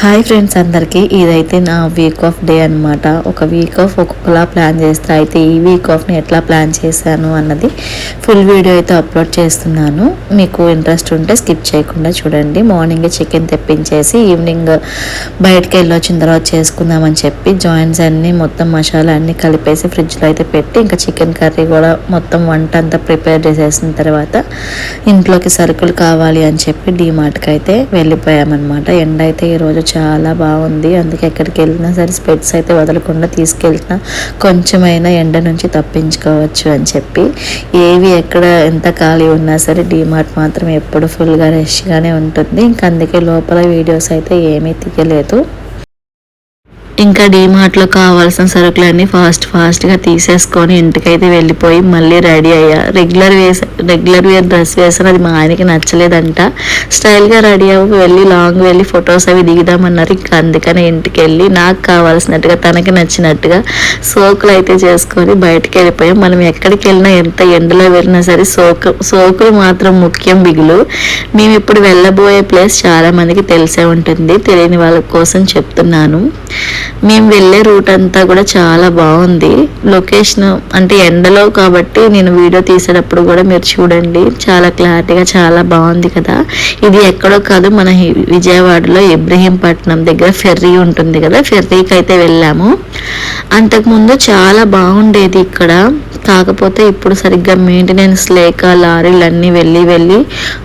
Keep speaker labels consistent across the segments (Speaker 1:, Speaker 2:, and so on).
Speaker 1: Hi friends అందరికీ ఇదైతే నా వీక్ ఆఫ్ డే అన్నమాట. ఒక వీక్ ఆఫ్ ఒక్కొక్కలా ప్లాన్ చేస్తా. అయితే ఈ వీక్ ఆఫ్ని ఎట్లా ప్లాన్ చేశాను అన్నది ఫుల్ వీడియో అయితే అప్లోడ్ చేస్తున్నాను. మీకు ఇంట్రెస్ట్ ఉంటే స్కిప్ చేయకుండా చూడండి. మార్నింగ్ చికెన్ తెప్పించేసి ఈవినింగ్ బయటకు వెళ్ళొచ్చిన తర్వాత చేసుకుందామని చెప్పి జాయింట్స్ అన్నీ మొత్తం మసాలా అన్నీ కలిపేసి ఫ్రిడ్జ్లో అయితే పెట్టి ఇంకా చికెన్ కర్రీ కూడా మొత్తం వంట అంతా ప్రిపేర్ చేసేసిన తర్వాత ఇంట్లోకి సరుకులు కావాలి అని చెప్పి డీమార్ట్కి అయితే వెళ్ళిపోయామన్నమాట. ఎండ అయితే ఈరోజు చాలా బాగుంది. అందుకే ఎక్కడికి వెళ్ళినా సరే స్పెట్స్ అయితే వదలకుండా తీసుకెళ్తున్నా కొంచెమైనా ఎండ నుంచి తప్పించుకోవచ్చు అని చెప్పి. ఏవి ఎక్కడ ఎంత ఖాళీ ఉన్నా సరే డీమార్ట్ మాత్రం ఎప్పుడు ఫుల్గా రష్గానే ఉంటుంది. ఇంకా అందుకే లోపల వీడియోస్ అయితే ఏమీ తీయలేదు. ఇంకా డీమార్ట్లో కావాల్సిన సరుకులన్నీ ఫాస్ట్ ఫాస్ట్గా తీసేసుకొని ఇంటికైతే వెళ్ళిపోయి మళ్ళీ రెడీ అయ్యా. రెగ్యులర్ వేస రెగ్యులర్ వేర్ డ్రెస్ వేసాను. అది మా ఆయనకి నచ్చలేదంట. స్టైల్గా రెడీ అవ్వి వెళ్ళి లాంగ్ వెళ్ళి ఫొటోస్ అవి దిగుదామన్నారు. ఇంకా అందుకని ఇంటికి వెళ్ళి నాకు కావాల్సినట్టుగా తనకి నచ్చినట్టుగా సోకులు అయితే చేసుకొని బయటకు వెళ్ళిపోయాం. మనం ఎక్కడికి వెళ్ళినా ఎంత ఎండలో వెళ్ళినా సరే సోకు సోకులు మాత్రం ముఖ్యం బిగులు. మేము ఇప్పుడు వెళ్ళబోయే ప్లేస్ చాలామందికి తెలిసే ఉంటుంది. తెలియని వాళ్ళ కోసం చెప్తున్నాను. మేము వెళ్ళే రూట్ అంతా కూడా చాలా బాగుంది. లొకేషన్ అంటే ఎండలో కాబట్టి నేను వీడియో తీసేటప్పుడు కూడా మీరు చూడండి. చాలా క్లారిటీగా చాలా బాగుంది కదా. ఇది ఎక్కడో కాదు మన విజయవాడలో ఇబ్రహీంపట్నం దగ్గర ఫెర్రీ ఉంటుంది కదా. ఫెర్రీకి అయితే వెళ్ళాము. అంతకుముందు చాలా బాగుండేది ఇక్కడ. కాకపోతే ఇప్పుడు సరిగ్గా మెయింటెనెన్స్ లేక లారీలు అన్నీ వెళ్ళి వెళ్ళి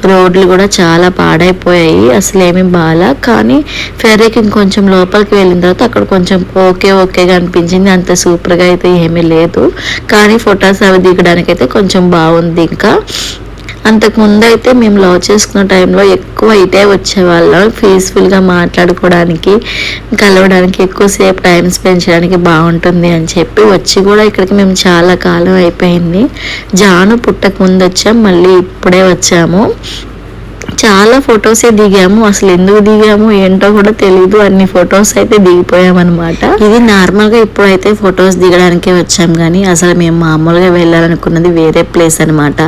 Speaker 1: రోడ్లు కూడా చాలా పాడైపోయాయి. అసలు ఏమీ బాల. కానీ ఫెర్రీకి ఇంకొంచెం లోపలికి వెళ్ళిన తర్వాత అక్కడ కొంచెం ఓకే ఓకేగా అనిపించింది. అంత సూపర్గా అయితే ఏమీ లేదు. కానీ ఫొటోస్ అవి దిగడానికి అయితే కొంచెం బాగుంది. ఇంకా అంతకుముందు అయితే మేము లవ్ చేసుకున్న టైంలో ఎక్కువ ఇటే వచ్చేవాళ్ళం పీస్ఫుల్గా మాట్లాడుకోవడానికి కలవడానికి ఎక్కువసేపు టైం స్పెండ్ చేయడానికి బాగుంటుంది అని చెప్పి వచ్చి కూడా ఇక్కడికి మేము చాలా కాలం అయిపోయింది. జాను పుట్టక ముందు వచ్చాం మళ్ళీ ఇప్పుడే వచ్చాము. చాలా ఫొటోసే దిగాము. అసలు ఎందుకు దిగాము? ఏంటో కూడా తెలియదు అన్ని ఫొటోస్ అయితే దిగిపోయామన్నమాట. ఇది నార్మల్గా ఇప్పుడైతే ఫొటోస్ దిగడానికే వచ్చాం కానీ అసలు మేము మామూలుగా వెళ్ళాలనుకున్నది వేరే ప్లేస్ అనమాట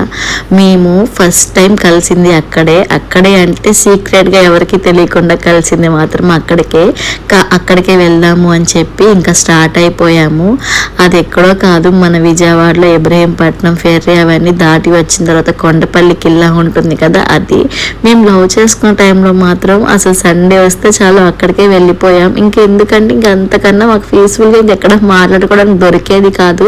Speaker 1: మేము ఫస్ట్ టైం కలిసింది అక్కడే. అక్కడే అంటే సీక్రెట్గా ఎవరికి తెలియకుండా కలిసింది మాత్రం అక్కడికే. కా- అక్కడికే వెళ్దాము అని చెప్పి ఇంకా స్టార్ట్ అయిపోయాము. అది ఎక్కడో కాదు మన విజయవాడలో ఇబ్రహీంపట్నం ఫెర్రీ అవన్నీ దాటి వచ్చిన తర్వాత కొండపల్లి కిల్లా ఉంటుంది కదా అది. మేము లవ్ చేసుకున్న టైంలో మాత్రం అసలు సండే వస్తే చాలు అక్కడికే వెళ్ళిపోయాం. ఇంకెందుకంటే ఇంక అంతకన్నా మాకు పీస్ఫుల్గా ఇంకెక్కడ మాట్లాడుకోవడానికి దొరికేది కాదు.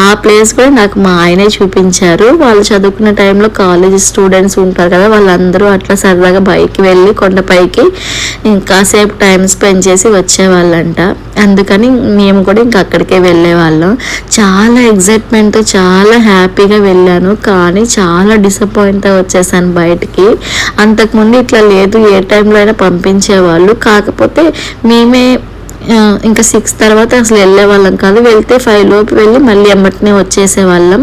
Speaker 1: ఆ ప్లేస్ కూడా నాకు మా ఆయనే చూపించారు. వాళ్ళు చదువుకున్న టైంలో కాలేజ్ స్టూడెంట్స్ ఉంటారు కదా వాళ్ళందరూ అట్లా సరదాగా బైక్ వెళ్ళి కొండపైకి ఇంకాసేపు టైం స్పెండ్ చేసి వచ్చేవాళ్ళంట. అందుకని మేము కూడా ఇంకా అక్కడికే వెళ్ళేవాళ్ళం. చాలా ఎగ్జైట్మెంట్తో చాలా హ్యాపీగా వెళ్ళాను. కానీ చాలా డిసప్పాయింట్ వచ్చేసాను బయటికి. అంతకుముందు ఇట్లా లేదు ఏ టైంలో అయినా పంపించేవాళ్ళు. కాకపోతే మేమే ఇంకా సిక్స్ తర్వాత అసలు వెళ్ళే వాళ్ళం కాదు. వెళ్తే ఫైవ్ లోపు వెళ్ళి మళ్ళీ ఎమ్మటనే వచ్చేసేవాళ్ళం.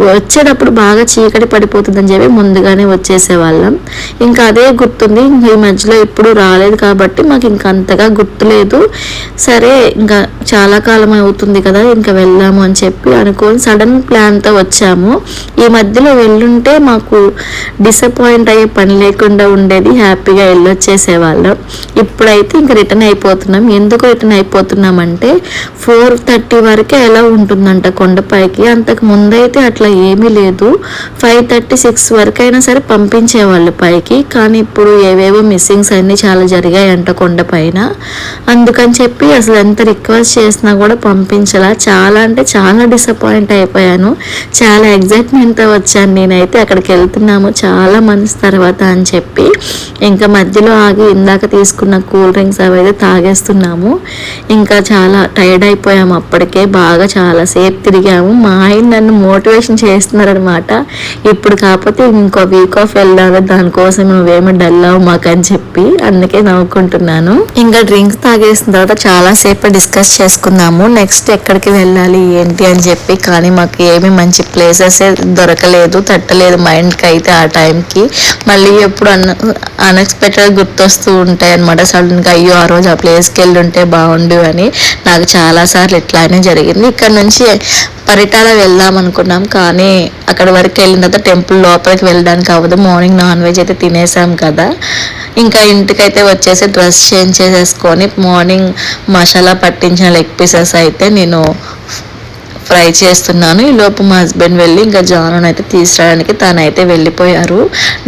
Speaker 1: వచ్చేటప్పుడు బాగా చీకటి పడిపోతుందని చెప్పి ముందుగానే వచ్చేసేవాళ్ళం. ఇంకా అదే గుర్తుంది ఇంక ఈ మధ్యలో ఎప్పుడు రాలేదు కాబట్టి మాకు ఇంకా అంతగా గుర్తులేదు. సరే ఇంకా చాలా కాలం అవుతుంది కదా ఇంకా వెళ్దాము అని చెప్పి అనుకోని సడన్ ప్లాన్తో వచ్చాము. ఈ మధ్యలో వెళ్ళుంటే మాకు డిసప్పాయింట్ అయ్యే పని లేకుండా ఉండేది హ్యాపీగా వెళ్ళొచ్చేసేవాళ్ళం. ఇప్పుడైతే ఇంకా రిటర్న్ అయిపోతున్నాం. ఎందుకు రిటర్న్ అయిపోతున్నామంటే ఫోర్ థర్టీ వరకే ఎలా ఉంటుందంట కొండపైకి. అంతకు ముందైతే అట్లా ఏమీ లేదు. ఫైవ్ థర్టీ సిక్స్ వరకు అయినా సరే పంపించేవాళ్ళు పైకి. కానీ ఇప్పుడు ఏవేవో మిస్సింగ్స్ అన్నీ చాలా జరిగాయంట కొండపైన. అందుకని చెప్పి అసలు ఎంత రిక్వెస్ట్ చేసినా కూడా పంపించలా. చాలా అంటే చాలా డిసప్పాయింట్ అయిపోయాను. చాలా ఎగ్జైట్మెంట్తో వచ్చాను నేనైతే. అక్కడికి వెళ్తున్నాము చాలా మంత్స్ తర్వాత అని చెప్పి. ఇంకా మధ్యలో ఆగి ఇందాక తీసుకున్న కూల్ డ్రింక్స్ అవి అయితే తాగేస్తున్నాము. ఇంకా చాలా టైర్డ్ అయిపోయాము. అప్పటికే బాగా చాలాసేపు తిరిగాము. మా ఆయన నన్ను మోటివేషన్ చేస్తున్నారనమాట ఇప్పుడు కాకపోతే ఇంకో వీక్ ఆఫ్ వెళ్ళాలి. దానికోసం నువ్వేమో డల్ అవ్వు మాకు అని చెప్పి అందుకే నవ్వుకుంటున్నాను. ఇంకా డ్రింక్స్ తాగేసిన తర్వాత చాలాసేపు డిస్కస్ చేసుకున్నాము నెక్స్ట్ ఎక్కడికి వెళ్ళాలి? ఏంటి? అని చెప్పి. కానీ మాకు ఏమి మంచి ప్లేసెస్ దొరకలేదు. తట్టలేదు మైండ్కి అయితే ఆ టైంకి. మళ్ళీ ఎప్పుడు అన్ అన్ఎక్స్పెక్టెడ్ గుర్తొస్తూ ఉంటాయి అనమాట సడన్గా అయ్యో ఆ రోజు ఆ ప్లేస్కి వెళ్ళి ఉంటే బాగుండు అని నాకు చాలాసార్లు ఇట్లానే జరిగింది. ఇక్కడ నుంచి పరిటాల వెళ్దాం అనుకున్నాం కానీ అక్కడ వరకు వెళ్ళిన తర్వాత టెంపుల్ లోపలికి వెళ్ళడానికి అవ్వదు. మార్నింగ్ నాన్ వెజ్ అయితే తినేసాం కదా. ఇంకా ఇంటికైతే వచ్చేసి డ్రెస్ చేంజ్ చేసేసుకొని మార్నింగ్ మసాలా పట్టించిన లెగ్ పీసెస్ అయితే నేను ఫ్రై చేస్తున్నాను. ఈ లోపు మా హస్బెండ్ వెళ్ళి ఇంకా జాను అయితే తీసుకురావడానికి తనైతే వెళ్ళిపోయారు.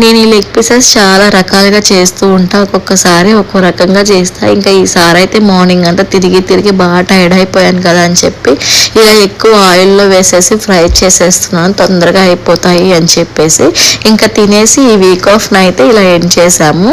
Speaker 1: నేను ఈ లెగ్ పీసెస్ చాలా రకాలుగా చేస్తూ ఉంటా. ఒక్కొక్కసారి ఒక్కో రకంగా చేస్తా. ఇంకా ఈసారి అయితే మార్నింగ్ అంతా తిరిగి తిరిగి బాగా టైర్డ్ అయిపోయాను కదా అని చెప్పి ఇలా ఎక్కువ ఆయిల్లో వేసేసి ఫ్రై చేసేస్తున్నాను. తొందరగా అయిపోతాయి అని చెప్పేసి. ఇంకా తినేసి ఈ వీక్ ఆఫ్ అయితే ఇలా ఎండ్ చేసాము